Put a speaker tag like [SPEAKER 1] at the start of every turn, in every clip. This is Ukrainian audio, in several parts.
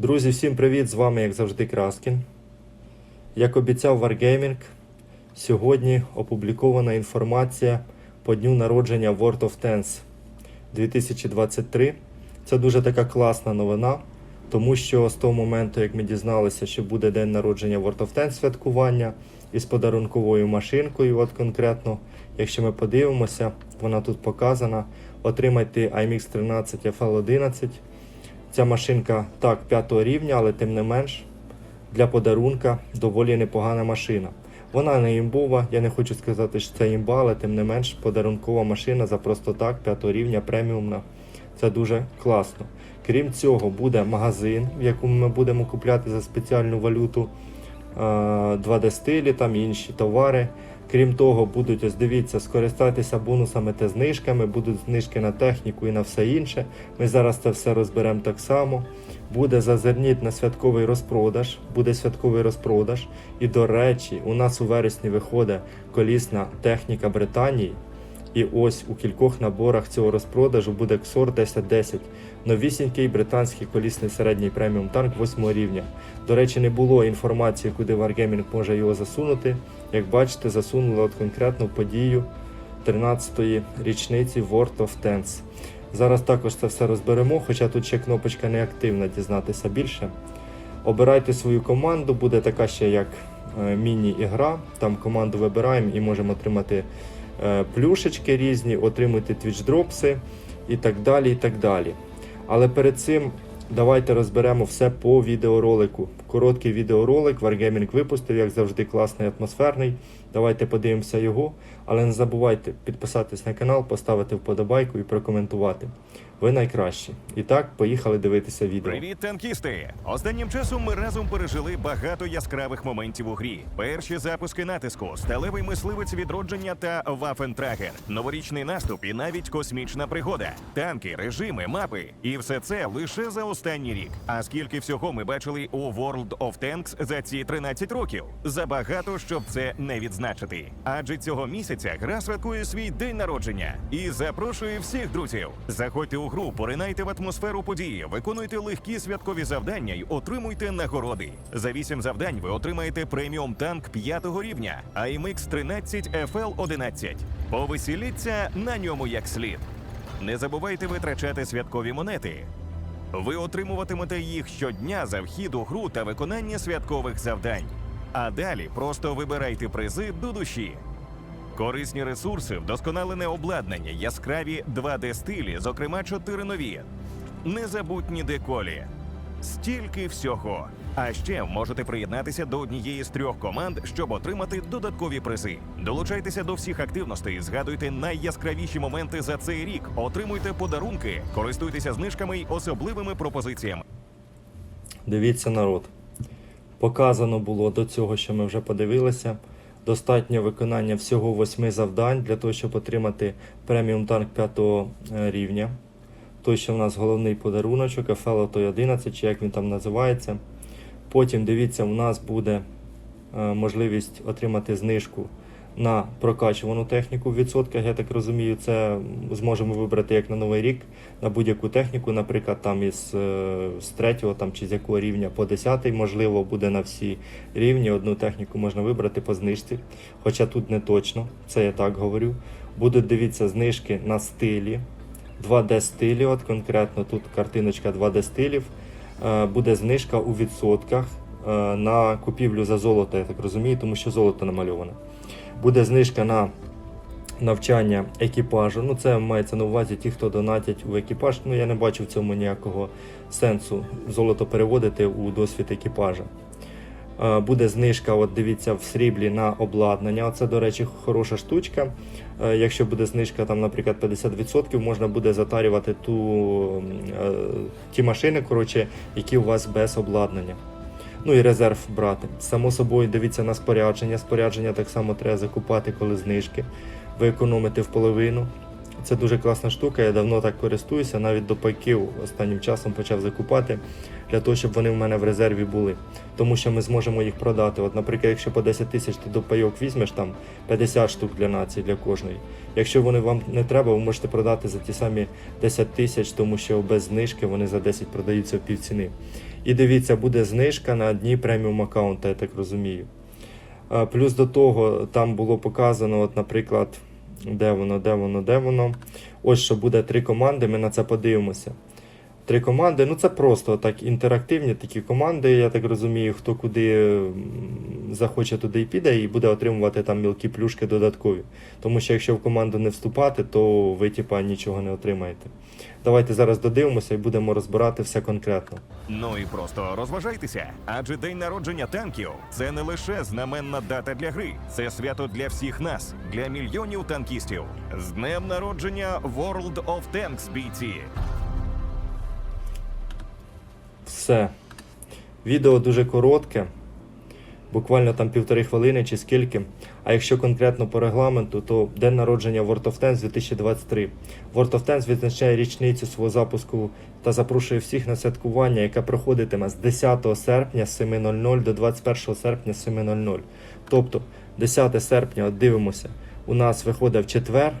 [SPEAKER 1] Друзі, всім привіт! З вами, як завжди, Краскін. Як обіцяв Wargaming, сьогодні опублікована інформація по дню народження World of Tanks 2023. Це дуже така класна новина, тому що з того моменту, як ми дізналися, що буде день народження World of Tanks святкування із подарунковою машинкою, от конкретно, якщо ми подивимося, вона тут показана. Отримайте IMX 13 FL11. Ця машинка так 5 рівня, але тим не менш для подарунка доволі непогана машина. Вона не імбова, я не хочу сказати, що це імба, але тим не менш подарункова машина за просто так 5 рівня преміумна. Це дуже класно. Крім цього, буде магазин, в якому ми будемо купляти за спеціальну валюту е, 2D стилі, там інші товари. Крім того, будуть ось дивіться, скористатися бонусами та знижками, будуть знижки на техніку і на все інше. Ми зараз це все розберемо так само. Буде зазирніть на святковий розпродаж, буде святковий розпродаж. І до речі, у нас у вересні виходить колісна техніка Британії. І ось у кількох наборах цього розпродажу буде XOR 1010, новісінький британський колісний середній преміум танк 8 рівня. До речі, не було інформації, куди Wargaming може його засунути. Як бачите, засунули от конкретно в подію 13-ї річниці World of Tanks. Зараз також це все розберемо, хоча тут ще кнопочка не активна, дізнатися більше. Обирайте свою команду, буде така ще як е, міні-ігра. Там команду вибираємо і можемо отримати плюшечки різні, отримати твіч-дропси і так далі. і так далі. Але перед цим давайте розберемо все по відеоролику. Короткий відеоролик Wargaming випустив, як завжди, класний атмосферний. Давайте подивимося його. Але не забувайте підписатись на канал, поставити вподобайку і прокоментувати. Ви найкращі. І так, поїхали дивитися відео.
[SPEAKER 2] Привіт, танкісти! Останнім часом ми разом пережили багато яскравих моментів у грі. Перші запуски натиску, сталевий мисливець відродження та Вафентрагер, новорічний наступ і навіть космічна пригода, танки, режими, мапи. І все це лише за останній рік. А скільки всього ми бачили у World of Tanks за ці 13 років? Забагато, щоб це не відзначити. Адже цього місяця гра святкує свій день народження і запрошує всіх друзів. Заходьте у гру, поринайте в атмосферу події, виконуйте легкі святкові завдання й отримуйте нагороди. За 8 завдань ви отримаєте преміум танк 5 рівня AMX 13 FL 11. Повеселіться на ньому як слід. Не забувайте витрачати святкові монети. Ви отримуватимете їх щодня за вхід у гру та виконання святкових завдань. А далі просто вибирайте призи до душі. Корисні ресурси, вдосконалене обладнання, яскраві 2D стилі, зокрема чотири нові, незабутні деколі. Стільки всього. А ще можете приєднатися до однієї з трьох команд, щоб отримати додаткові призи. Долучайтеся до всіх активностей, згадуйте найяскравіші моменти за цей рік, отримуйте подарунки, користуйтеся знижками й особливими пропозиціями.
[SPEAKER 1] Дивіться народ. Показано було до цього, що ми вже подивилися. Достатньо виконання всього восьми завдань для того, щоб отримати преміум танк 5 рівня. Той, що в нас головний подаруночок, FL той 11, чи як він там називається. Потім дивіться, у нас буде е, можливість отримати знижку на прокачувану техніку в відсотках. Я так розумію, це зможемо вибрати як на новий рік на будь-яку техніку, наприклад, там із е, з 3 там, чи з якого рівня по 10, можливо, буде на всі рівні. Одну техніку можна вибрати по знижці, хоча тут не точно, це я так говорю. Будуть дивіться знижки на стилі. 2D стилі, от конкретно тут картиночка 2D стилів. Е, Буде знижка у відсотках е, на купівлю за золото, я так розумію, тому що золото намальоване. Буде знижка на навчання екіпажу. Ну, це мається на увазі ті, хто донатять в екіпаж. Ну, я не бачу в цьому ніякого сенсу золото переводити у досвід екіпажа. Е, Буде знижка, от дивіться, в сріблі на обладнання. Це, до речі, хороша штучка. Е, Якщо буде знижка, там, наприклад, 50%, можна буде затарювати ту, е, ті машини, коротше, які у вас без обладнання. Ну і резерв брати. Само собою, дивіться на спорядження. Спорядження так само треба закупати, коли знижки. Ви економите в половину. Це дуже класна штука, я давно так користуюся, навіть до пайків останнім часом почав закупати для того, щоб вони в мене в резерві були. Тому що ми зможемо їх продати. От, наприклад, якщо по 10 тисяч ти до пайок візьмеш там 50 штук для нації, для кожної. Якщо вони вам не треба, ви можете продати за ті самі 10 тисяч, тому що без знижки вони за 10 продаються в півціни. І дивіться, буде знижка на дні преміум аккаунта, я так розумію. Е, Плюс до того, там було показано, от, наприклад, де воно, де воно, де воно. Ось що буде три команди, ми на це подивимося. Три команди, ну це просто так інтерактивні такі команди, я так розумію, хто куди захоче, туди і піде, і буде отримувати там мілкі плюшки додаткові. Тому що якщо в команду не вступати, то ви типа нічого не отримаєте. Давайте зараз додивимося і будемо розбирати все конкретно.
[SPEAKER 2] Ну і просто розважайтеся, адже день народження танків це не лише знаменна дата для гри, це свято для всіх нас, для мільйонів танкістів. З днем народження World of Tanks, бійці!
[SPEAKER 1] Все. Відео дуже коротке, буквально там півтори хвилини чи скільки. А якщо конкретно по регламенту, то день народження World of Tanks 2023. World of Tanks відзначає річницю свого запуску та запрошує всіх на святкування, яке проходитиме з 10 серпня з 7.00 до 21 серпня з 7.00. Тобто 10 серпня, от дивимося, у нас виходить в четвер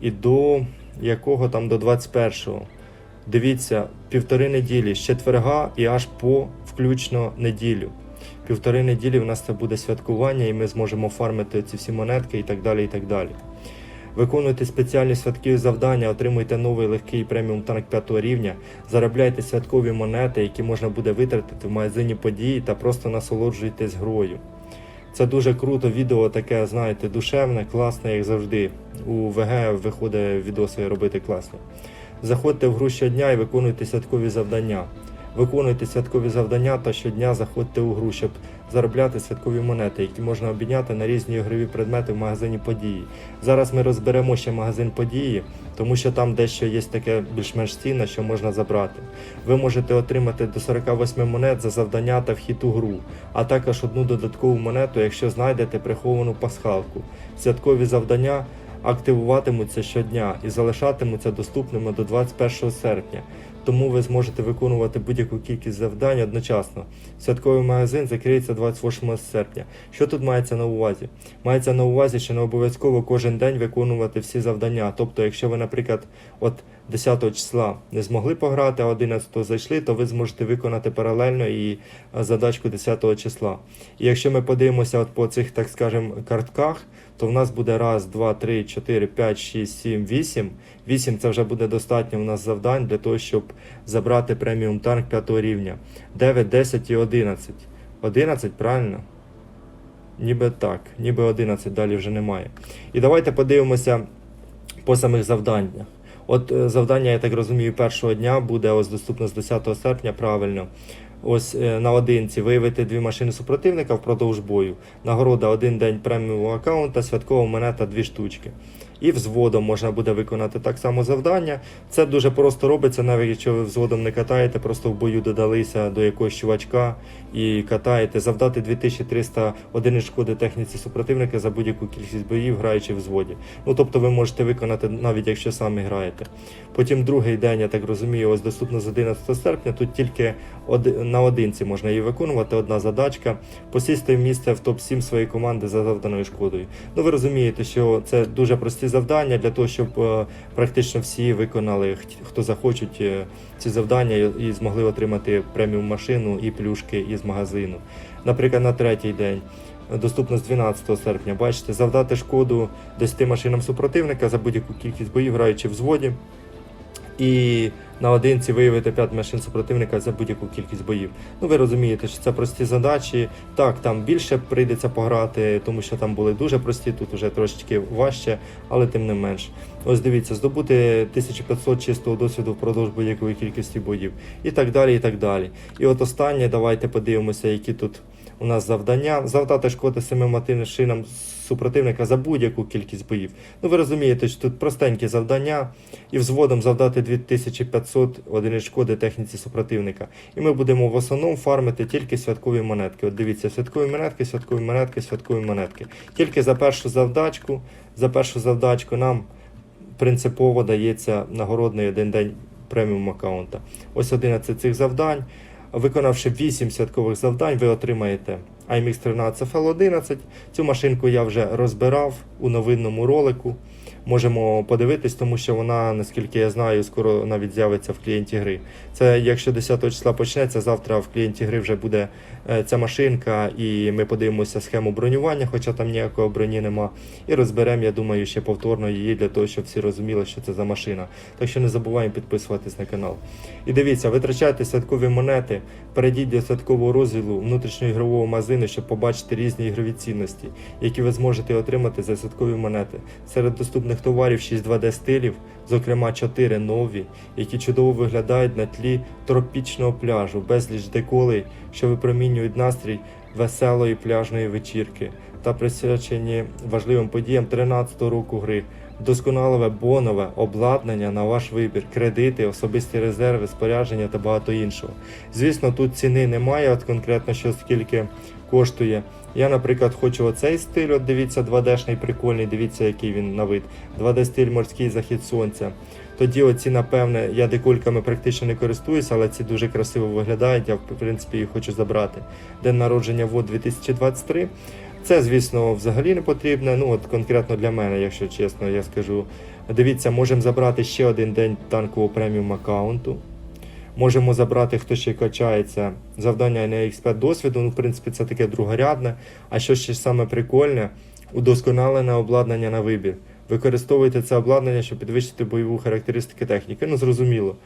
[SPEAKER 1] і до якого там до 21-го. Дивіться, півтори неділі з четверга і аж по включно неділю. Півтори неділі в нас це буде святкування, і ми зможемо фармити ці всі монетки і так далі. і так далі. Виконуйте спеціальні святкові завдання, отримуйте новий легкий преміум танк 5 рівня, заробляйте святкові монети, які можна буде витратити в магазині події та просто насолоджуйтесь грою. Це дуже круто, відео таке, знаєте, душевне, класне, як завжди. У ВГ виходить відоси робити класно. Заходьте в гру щодня і виконуйте святкові завдання. Виконуйте святкові завдання та щодня заходьте у гру, щоб заробляти святкові монети, які можна обміняти на різні ігрові предмети в магазині події. Зараз ми розберемо ще магазин події, тому що там дещо є таке більш-менш цінне, що можна забрати. Ви можете отримати до 48 монет за завдання та вхід у гру, а також одну додаткову монету, якщо знайдете приховану пасхалку. Святкові завдання активуватимуться щодня і залишатимуться доступними до 21 серпня. Тому ви зможете виконувати будь-яку кількість завдань одночасно. Святковий магазин закриється 28 серпня. Що тут мається на увазі? Мається на увазі, що не обов'язково кожен день виконувати всі завдання. Тобто, якщо ви, наприклад, от 10 числа не змогли пограти, а 11 зайшли, то ви зможете виконати паралельно і задачку 10 числа. І якщо ми подивимося от по цих, так скажемо, картках, то в нас буде раз, два, три, чотири, п'ять, шість, сім, вісім. Вісім це вже буде достатньо у нас завдань для того, щоб забрати преміум танк 5 рівня. 9, 10 і 11. 11, правильно? Ніби так, ніби 11, далі вже немає. І давайте подивимося по самих завданнях. От е, завдання, я так розумію, першого дня буде ось доступно з 10 серпня, правильно. Ось е, на одинці виявити дві машини супротивника впродовж бою. Нагорода один день преміум аккаунта, святкова монета дві штучки. І взводом можна буде виконати так само завдання. Це дуже просто робиться, навіть якщо ви взводом не катаєте, просто в бою додалися до якогось чувачка і катаєте. Завдати 2300 одиниць шкоди техніці супротивника за будь-яку кількість боїв, граючи в взводі. Ну тобто ви можете виконати навіть якщо самі граєте. Потім другий день, я так розумію, ось доступно з 11 серпня. Тут тільки на одинці можна її виконувати. Одна задачка. Посісти в місце в топ-7 своєї команди за завданою шкодою. Ну ви розумієте, що це дуже прості завдання для того, щоб е, практично всі виконали, хто захочуть е, ці завдання і змогли отримати преміум машину і плюшки із магазину. Наприклад, на третій день. Доступно з 12 серпня. Бачите, завдати шкоду 10 машинам супротивника за будь-яку кількість боїв, граючи в зводі. І наодинці виявити 5 машин супротивника за будь-яку кількість боїв. Ну ви розумієте, що це прості задачі. Так, там більше прийдеться пограти, тому що там були дуже прості, тут вже трошечки важче, але тим не менш. Ось дивіться, здобути 1500 чистого досвіду впродовж будь-якої кількості боїв. І так далі, і так далі. І от останнє, давайте подивимося, які тут у нас завдання. Завдати шкоди семи машинам супротивника за будь-яку кількість боїв. Ну ви розумієте, що тут простенькі завдання, і взводом завдати 2500 одиниць шкоди техніці супротивника. І ми будемо в основному фармити тільки святкові монетки. От дивіться, святкові монетки, святкові монетки, святкові монетки. Тільки за першу завдачку, за першу завдачку нам принципово дається нагородний один день преміум аккаунта. Ось 11 цих завдань. Виконавши 8 святкових завдань, ви отримаєте IMX 13 FL11. Цю машинку я вже розбирав у новинному ролику. Можемо подивитись, тому що вона, наскільки я знаю, скоро навіть з'явиться в клієнті гри. Це якщо 10 числа почнеться, завтра в клієнті гри вже буде е, ця машинка, і ми подивимося схему бронювання, хоча там ніякого броні нема. І розберемо, я думаю, ще повторно її для того, щоб всі розуміли, що це за машина. Так що не забуваємо підписуватись на канал. І дивіться, витрачайте святкові монети, перейдіть до святкового розділу внутрішньоігрового магазину, щоб побачити різні ігрові цінності, які ви зможете отримати за святкові монети. Серед доступних товарів 6 2D стилів, зокрема 4 нові, які чудово виглядають на тлі тропічного пляжу, безліч деколей, що випромінюють настрій веселої пляжної вечірки та присвячені важливим подіям 13-го року гри. Досконале бонове обладнання на ваш вибір, кредити, особисті резерви, спорядження та багато іншого. Звісно, тут ціни немає, от конкретно що скільки коштує. Я, наприклад, хочу оцей стиль, от дивіться, 2D-шний прикольний, дивіться, який він на вид. 2D стиль морський захід сонця. Тоді оці, напевне, я декольками практично не користуюся, але ці дуже красиво виглядають. Я, в принципі, їх хочу забрати. День народження ВОД 2023. Це, звісно, взагалі не потрібно. Ну, от конкретно для мене, якщо чесно, я скажу. Дивіться, можемо забрати ще один день танкового преміум аккаунту. Можемо забрати, хто ще качається, завдання на X5 досвіду. Ну, в принципі, це таке другорядне. А що ще саме прикольне, удосконалене обладнання на вибір. Використовуйте це обладнання, щоб підвищити бойову характеристики техніки. Ну, зрозуміло.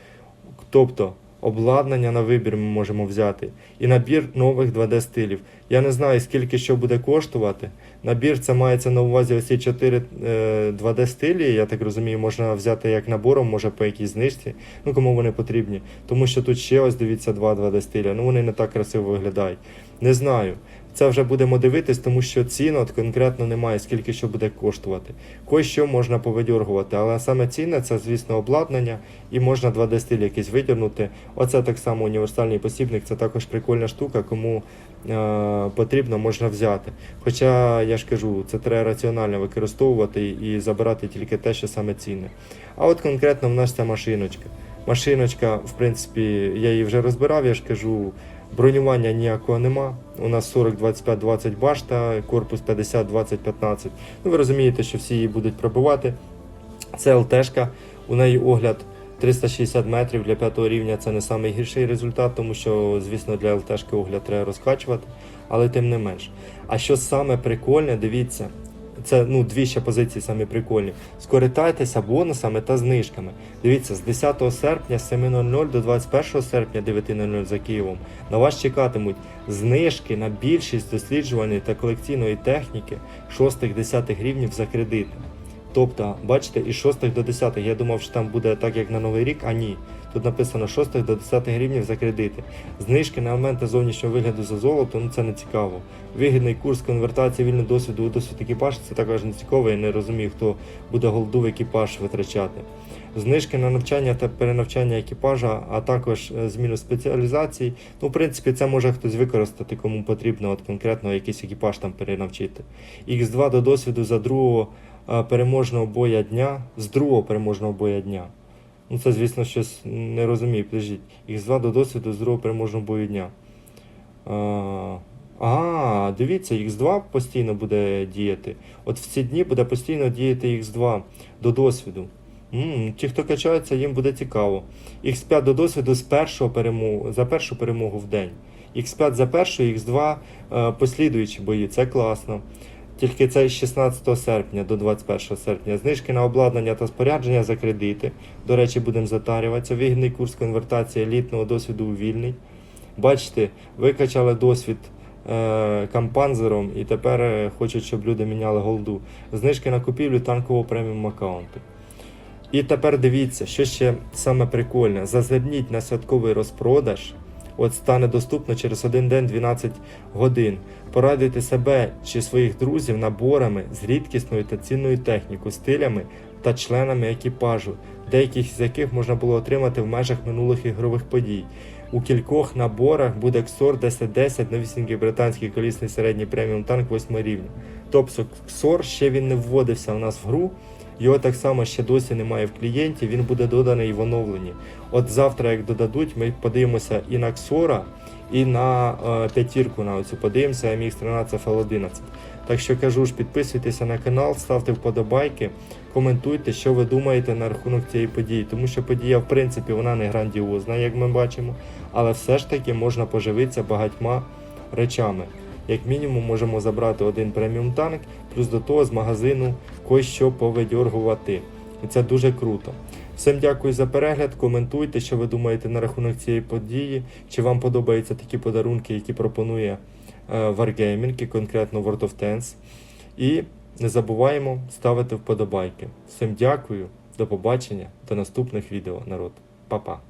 [SPEAKER 1] Тобто, обладнання на вибір ми можемо взяти. І набір нових 2D стилів. Я не знаю, скільки що буде коштувати. Набір це мається на увазі оці 4 е, 2D стилі, я так розумію, можна взяти як набором, може по якійсь знижці, ну кому вони потрібні. Тому що тут ще ось дивіться два 2D стиля. Ну вони не так красиво виглядають. Не знаю. Це вже будемо дивитись, тому що цін от конкретно немає, скільки що буде коштувати. Кой що можна повидьоргувати, але саме цінне це, звісно, обладнання і можна 2D стиль якийсь видірнути. Оце так само універсальний посібник, це також прикольна штука, кому е, потрібно, можна взяти. Хоча я ж кажу, це треба раціонально використовувати і забирати тільки те, що саме цінне. А от конкретно в нас ця машиночка. Машиночка, в принципі, я її вже розбирав, я ж кажу. Бронювання ніякого нема. У нас 40, 25, 20 башта, корпус 50, 20, 15. Ну ви розумієте, що всі її будуть пробивати. Це ЛТшка, у неї огляд 360 метрів для п'ятого рівня це не найгірший результат, тому що, звісно, для ЛТшки огляд треба розкачувати, але тим не менш. А що саме прикольне, дивіться, це ну, дві ще позиції самі прикольні. Скористайтеся бонусами та знижками. Дивіться, з 10 серпня з 7.00 до 21 серпня 9.00 за Києвом на вас чекатимуть знижки на більшість досліджувальної та колекційної техніки 6-10 рівнів за кредити. Тобто, бачите, із 6 до 10 я думав, що там буде так, як на Новий рік, а ні. Тут написано 6 до 10 гривнів за кредити. Знижки на елементи зовнішнього вигляду за золото, ну це не цікаво. Вигідний курс конвертації вільного досвіду у досвід екіпаж, це також не цікаво, я не розумію, хто буде голду в екіпаж витрачати. Знижки на навчання та перенавчання екіпажа, а також е, зміну спеціалізацій. Ну, в принципі, це може хтось використати, кому потрібно от конкретно якийсь екіпаж там перенавчити. Х2 до досвіду за другого е, переможного боя дня, з другого переможного боя дня. Ну, це, звісно, щось не розумію. Підождіть. Х2 до досвіду з другого переможного бою дня. А, дивіться, Х2 постійно буде діяти. От в ці дні буде постійно діяти Х2 до досвіду. м ті, хто качається, їм буде цікаво. Х5 до досвіду з першого перемогу, за першу перемогу в день. Х5 за першу, Х2 е, послідуючі бої. Це класно. Тільки це з 16 серпня до 21 серпня. Знижки на обладнання та спорядження за кредити. До речі, будемо затарюватися. Вигідний курс конвертації елітного досвіду у вільний. Бачите, викачали досвід е, кампанзером і тепер е, хочуть, щоб люди міняли голду. Знижки на купівлю танкового преміум аккаунту. І тепер дивіться, що ще саме прикольне. Зазирніть на святковий розпродаж. От стане доступно через один день 12 годин. Порадуйте себе чи своїх друзів наборами з рідкісною та цінною технікою, стилями та членами екіпажу, деяких з яких можна було отримати в межах минулих ігрових подій. У кількох наборах буде XOR 1010 новісінький британський колісний середній преміум танк 8 рівня. Тобто XOR ще він не вводився у нас в гру. Його так само ще досі немає в клієнті, він буде доданий в оновленні. От завтра, як додадуть, ми подивимося і на Xora, і на е, п'ятірку на оцю подивимося, MX 13 FL11. Так що кажу ж, підписуйтеся на канал, ставте вподобайки, коментуйте, що ви думаєте на рахунок цієї події. Тому що подія, в принципі, вона не грандіозна, як ми бачимо, але все ж таки можна поживитися багатьма речами. Як мінімум можемо забрати один преміум танк, плюс до того з магазину кое-що повидьоргувати. І це дуже круто. Всім дякую за перегляд. Коментуйте, що ви думаєте на рахунок цієї події, чи вам подобаються такі подарунки, які пропонує е, Wargaming, і конкретно World of Tanks. І не забуваємо ставити вподобайки. Всім дякую, до побачення, до наступних відео, народ. Па-па.